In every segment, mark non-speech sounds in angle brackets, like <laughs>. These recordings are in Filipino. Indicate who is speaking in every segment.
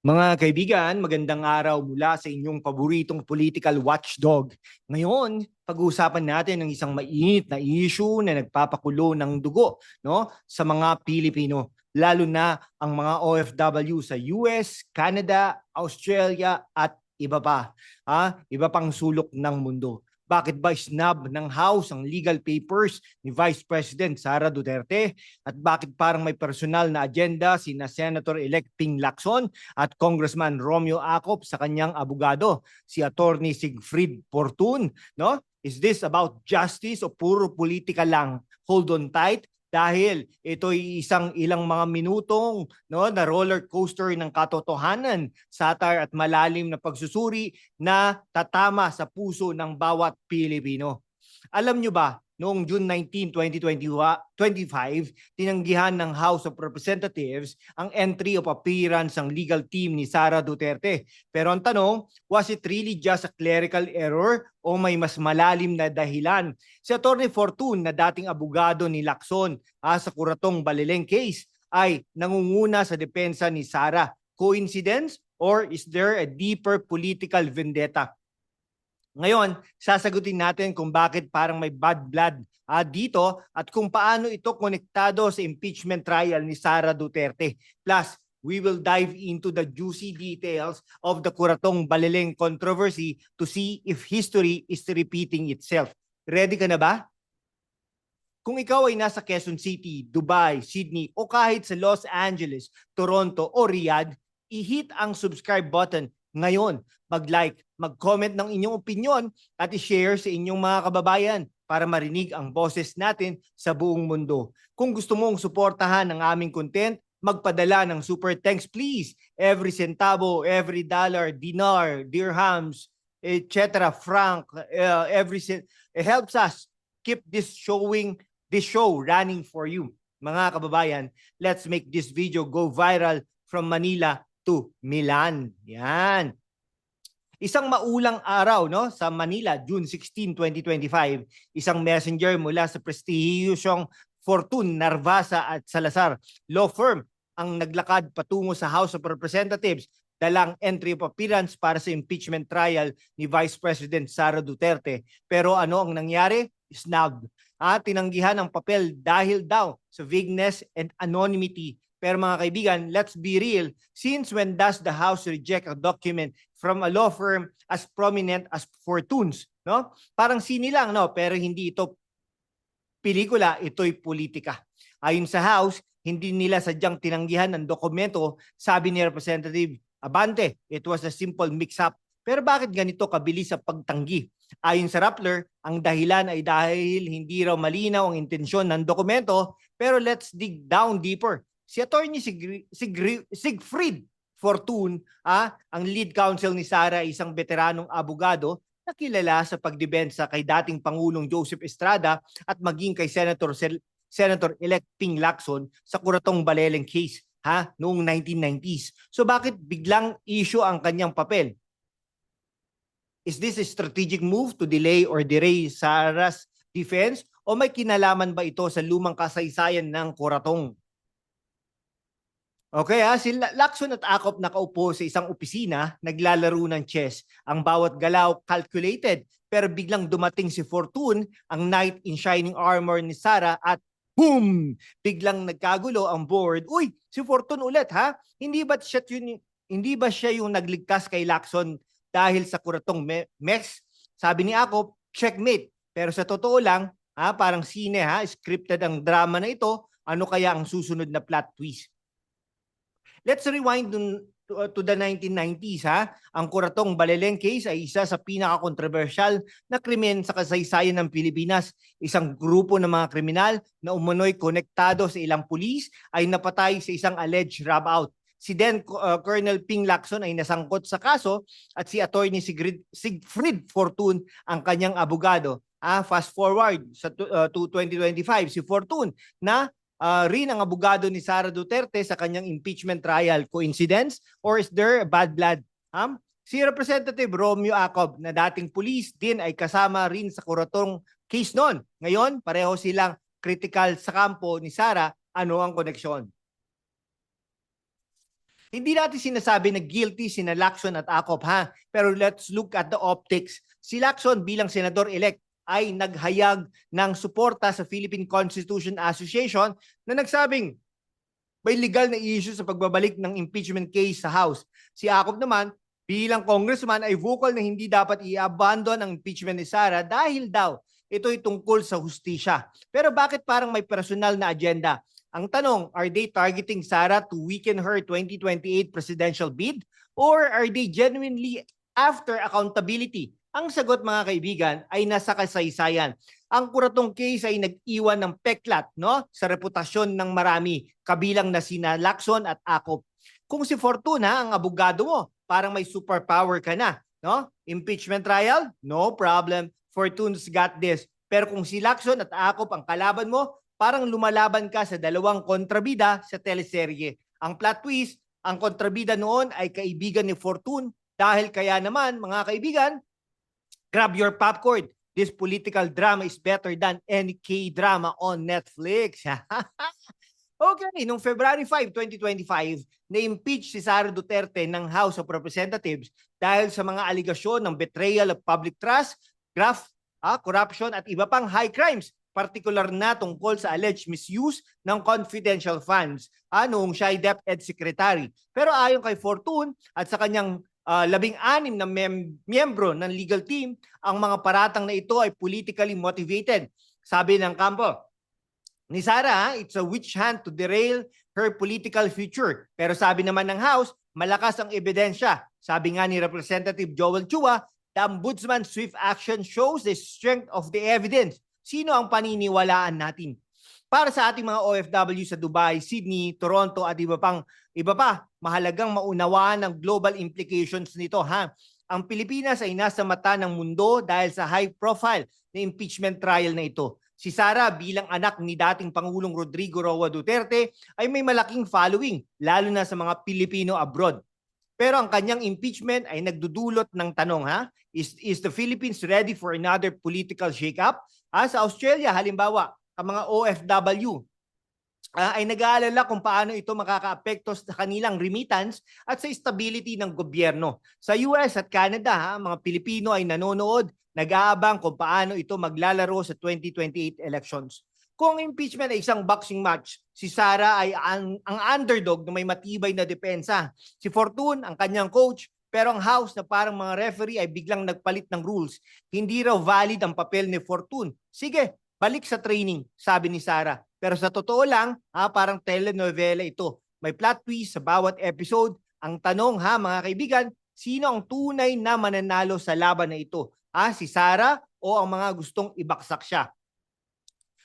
Speaker 1: Mga kaibigan, magandang araw mula sa inyong paboritong political watchdog. Ngayon, pag-uusapan natin ng isang mainit na issue na nagpapakulo ng dugo no, sa mga Pilipino, lalo na ang mga OFW sa US, Canada, Australia at iba pa. Ha? Iba pang sulok ng mundo. Bakit ba snub ng House ang legal papers ni Vice President Sara Duterte? At bakit parang may personal na agenda sina Senator-elect Ping Lacson at Congressman Romeo Acop sa kanyang abogado, si Attorney Sigfrid Portun, no? Is this about justice o puro politika lang? Hold on tight dahil ito'y isang ilang mga minutong no na roller coaster ng katotohanan, satire at malalim na pagsusuri na tatama sa puso ng bawat Pilipino. Alam nyo ba, noong June 19, 2025, tinanggihan ng House of Representatives ang entry of appearance ng legal team ni Sara Duterte. Pero ang tanong, was it really just a clerical error o may mas malalim na dahilan? Si Atty. Fortune na dating abogado ni Lacson ah, sa Kuratong Balileng case ay nangunguna sa depensa ni Sara. Coincidence or is there a deeper political vendetta? Ngayon, sasagutin natin kung bakit parang may bad blood ah, dito at kung paano ito konektado sa impeachment trial ni Sara Duterte. Plus, we will dive into the juicy details of the Kuratong Balileng controversy to see if history is repeating itself. Ready ka na ba? Kung ikaw ay nasa Quezon City, Dubai, Sydney o kahit sa Los Angeles, Toronto o Riyadh, i-hit ang subscribe button ngayon. Mag-like, mag-comment ng inyong opinion at i-share sa inyong mga kababayan para marinig ang boses natin sa buong mundo. Kung gusto mong suportahan ang aming content, magpadala ng super thanks please. Every centavo, every dollar, dinar, dirhams, etc. franc, uh, every cent, it helps us keep this showing, this show running for you. Mga kababayan, let's make this video go viral from Manila to Milan. Yan. Isang maulang araw no sa Manila, June 16, 2025, isang messenger mula sa prestihiyosyong Fortune, Narvasa at Salazar law firm ang naglakad patungo sa House of Representatives dalang entry of appearance para sa impeachment trial ni Vice President Sara Duterte. Pero ano ang nangyari? Snubbed. Ah, tinanggihan ang papel dahil daw sa vagueness and anonymity pero mga kaibigan, let's be real. Since when does the House reject a document from a law firm as prominent as Fortunes? No? Parang sini lang, no? pero hindi ito pelikula, ito'y politika. Ayon sa House, hindi nila sadyang tinanggihan ng dokumento, sabi ni Representative Abante, it was a simple mix-up. Pero bakit ganito kabilis sa pagtanggi? Ayon sa Rappler, ang dahilan ay dahil hindi raw malinaw ang intensyon ng dokumento, pero let's dig down deeper si Attorney Sigri, Sigri, Sigfrid Fortune, ah, ang lead counsel ni Sara, isang veteranong abogado na kilala sa pagdebensa kay dating Pangulong Joseph Estrada at maging kay Senator Senator-elect Ping Lacson sa Kuratong Baleleng case ha noong 1990s. So bakit biglang issue ang kanyang papel? Is this a strategic move to delay or derail Sara's defense o may kinalaman ba ito sa lumang kasaysayan ng Kuratong? Okay ha, si Lacson at Akop nakaupo sa isang opisina, naglalaro ng chess. Ang bawat galaw calculated, pero biglang dumating si Fortune, ang knight in shining armor ni Sarah at boom! Biglang nagkagulo ang board. Uy, si Fortune ulit ha? Hindi ba siya yun, hindi ba siya yung nagligtas kay Lacson dahil sa kuratong me- mess? Sabi ni Akop, checkmate. Pero sa totoo lang, ha, parang sine ha, scripted ang drama na ito, ano kaya ang susunod na plot twist? Let's rewind dun, to, uh, to the 1990s ha. Ang Kuratong Baleleng case ay isa sa pinaka-controversial na krimen sa kasaysayan ng Pilipinas. Isang grupo ng mga kriminal na umunoy konektado sa ilang pulis ay napatay sa isang alleged rob-out. Si then uh, Colonel Ping Lacson ay nasangkot sa kaso at si Attorney Sigrid, Sigfrid Fortune ang kanyang abogado. Ah, fast forward sa uh, to 2025 si Fortune na uh, rin ang abogado ni Sara Duterte sa kanyang impeachment trial. Coincidence? Or is there bad blood? Um, si Representative Romeo Acob na dating pulis din ay kasama rin sa kuratong case noon. Ngayon, pareho silang critical sa kampo ni Sara. Ano ang koneksyon? Hindi natin sinasabi na guilty sina Lacson at Acop ha. Pero let's look at the optics. Si Lacson bilang senador-elect ay naghayag ng suporta sa Philippine Constitution Association na nagsabing may legal na issue sa pagbabalik ng impeachment case sa House. Si Acop naman bilang congressman ay vocal na hindi dapat i-abandon ang impeachment ni Sara dahil daw ito'y tungkol sa hustisya. Pero bakit parang may personal na agenda? Ang tanong, are they targeting Sara to weaken her 2028 presidential bid? Or are they genuinely after accountability? Ang sagot mga kaibigan ay nasa kasaysayan. Ang kuratong case ay nag-iwan ng peklat no? sa reputasyon ng marami, kabilang na sina Lacson at Acop. Kung si Fortuna ang abogado mo, parang may superpower ka na. No? Impeachment trial? No problem. Fortune's got this. Pero kung si Lacson at Acop ang kalaban mo, parang lumalaban ka sa dalawang kontrabida sa teleserye. Ang plot twist, ang kontrabida noon ay kaibigan ni Fortune dahil kaya naman mga kaibigan, grab your popcorn. This political drama is better than any K-drama on Netflix. <laughs> okay, nung February 5, 2025, na-impeach si Sara Duterte ng House of Representatives dahil sa mga aligasyon ng betrayal of public trust, graft, ah, corruption at iba pang high crimes particular na tungkol sa alleged misuse ng confidential funds ah, noong siya ay DepEd Secretary. Pero ayon kay Fortune at sa kanyang ah, labing-anim na mem- miyembro ng legal team, ang mga paratang na ito ay politically motivated. Sabi ng kampo, ni Sara, it's a witch hunt to derail her political future. Pero sabi naman ng House, malakas ang ebidensya. Sabi nga ni Representative Joel Chua, the ombudsman's swift action shows the strength of the evidence. Sino ang paniniwalaan natin? Para sa ating mga OFW sa Dubai, Sydney, Toronto at iba pang iba pa, mahalagang maunawaan ang global implications nito ha. Ang Pilipinas ay nasa mata ng mundo dahil sa high profile na impeachment trial na ito. Si Sara bilang anak ni dating Pangulong Rodrigo Roa Duterte ay may malaking following lalo na sa mga Pilipino abroad. Pero ang kanyang impeachment ay nagdudulot ng tanong ha, is, is the Philippines ready for another political shakeup? Ah, sa Australia halimbawa, ang mga OFW ah, ay nag-aalala kung paano ito makakaapekto sa kanilang remittance at sa stability ng gobyerno. Sa US at Canada, ha, mga Pilipino ay nanonood, nag-aabang kung paano ito maglalaro sa 2028 elections. Kung impeachment ay isang boxing match, si Sara ay ang, ang underdog na may matibay na depensa. Si Fortune, ang kanyang coach, pero ang House na parang mga referee ay biglang nagpalit ng rules. Hindi raw valid ang papel ni Fortune. Sige, balik sa training, sabi ni Sara. Pero sa totoo lang, ha, parang telenovela ito. May plot twist sa bawat episode. Ang tanong ha mga kaibigan, sino ang tunay na mananalo sa laban na ito? Ha, si Sara o ang mga gustong ibaksak siya?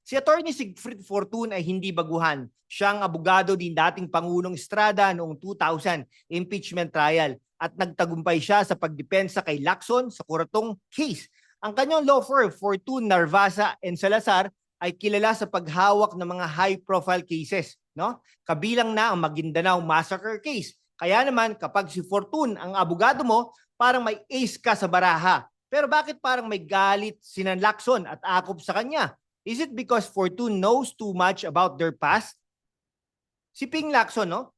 Speaker 1: Si Attorney Sigfrid Fortune ay hindi baguhan. Siya ang abogado din dating Pangulong Estrada noong 2000 impeachment trial at nagtagumpay siya sa pagdepensa kay Lacson sa kuratong case. Ang kanyang law firm, Fortune, Narvasa, and Salazar ay kilala sa paghawak ng mga high-profile cases. No? Kabilang na ang Maguindanao Massacre case. Kaya naman kapag si Fortune ang abogado mo, parang may ace ka sa baraha. Pero bakit parang may galit sina Lacson at akop sa kanya? Is it because Fortune knows too much about their past? Si Ping Lacson, no?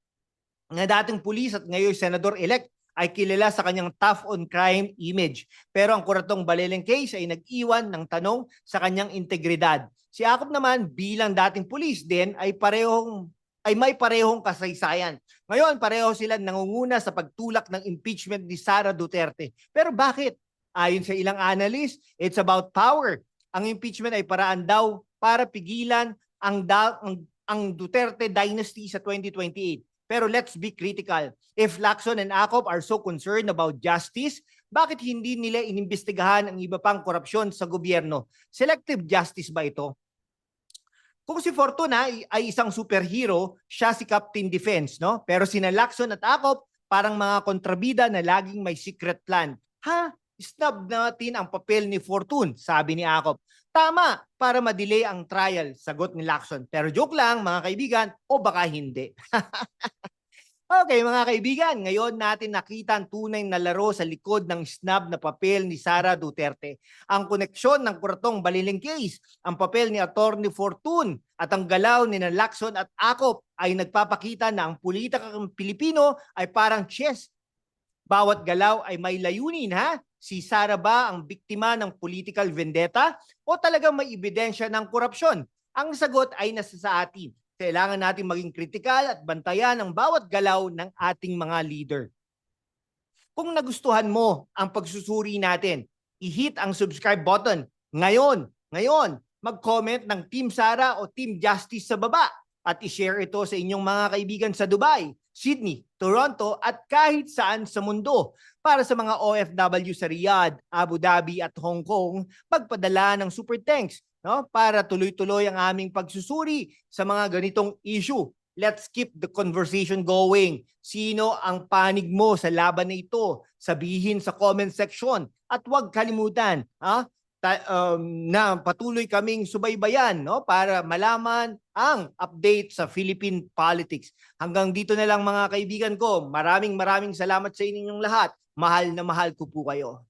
Speaker 1: na dating pulis at ngayon senador-elect, ay kilala sa kanyang tough on crime image. Pero ang kuratong Baleleng case ay nag-iwan ng tanong sa kanyang integridad. Si Akop naman bilang dating pulis din ay parehong ay may parehong kasaysayan. Ngayon, pareho sila nangunguna sa pagtulak ng impeachment ni Sara Duterte. Pero bakit? Ayon sa ilang analyst, it's about power. Ang impeachment ay paraan daw para pigilan ang, da- ang, ang Duterte dynasty sa 2028. Pero let's be critical. If Lacson and Acop are so concerned about justice, bakit hindi nila inimbestigahan ang iba pang korupsyon sa gobyerno? Selective justice ba ito? Kung si Fortuna ay, isang superhero, siya si Captain Defense, no? Pero sina Lacson at Acop parang mga kontrabida na laging may secret plan. Ha? Snub natin ang papel ni Fortune, sabi ni Acop. Tama, para madelay ang trial, sagot ni Lacson. Pero joke lang, mga kaibigan, o baka hindi. <laughs> Okay mga kaibigan, ngayon natin nakita ang tunay na laro sa likod ng snub na papel ni Sara Duterte. Ang koneksyon ng kuratong baliling case, ang papel ni Attorney Fortune at ang galaw ni Lacson at Akop ay nagpapakita na ang politikang Pilipino ay parang chess. Bawat galaw ay may layunin ha? Si Sara ba ang biktima ng political vendetta o talagang may ebidensya ng korupsyon? Ang sagot ay nasa sa atin kailangan natin maging kritikal at bantayan ang bawat galaw ng ating mga leader. Kung nagustuhan mo ang pagsusuri natin, i-hit ang subscribe button. Ngayon, ngayon, mag-comment ng Team Sara o Team Justice sa baba at i-share ito sa inyong mga kaibigan sa Dubai, Sydney, Toronto at kahit saan sa mundo. Para sa mga OFW sa Riyadh, Abu Dhabi at Hong Kong, magpadala ng super thanks no? para tuloy-tuloy ang aming pagsusuri sa mga ganitong issue. Let's keep the conversation going. Sino ang panig mo sa laban na ito? Sabihin sa comment section. At huwag kalimutan ha? Ta- um, na patuloy kaming subaybayan no? para malaman ang update sa Philippine politics. Hanggang dito na lang mga kaibigan ko. Maraming maraming salamat sa inyong lahat. Mahal na mahal ko po kayo.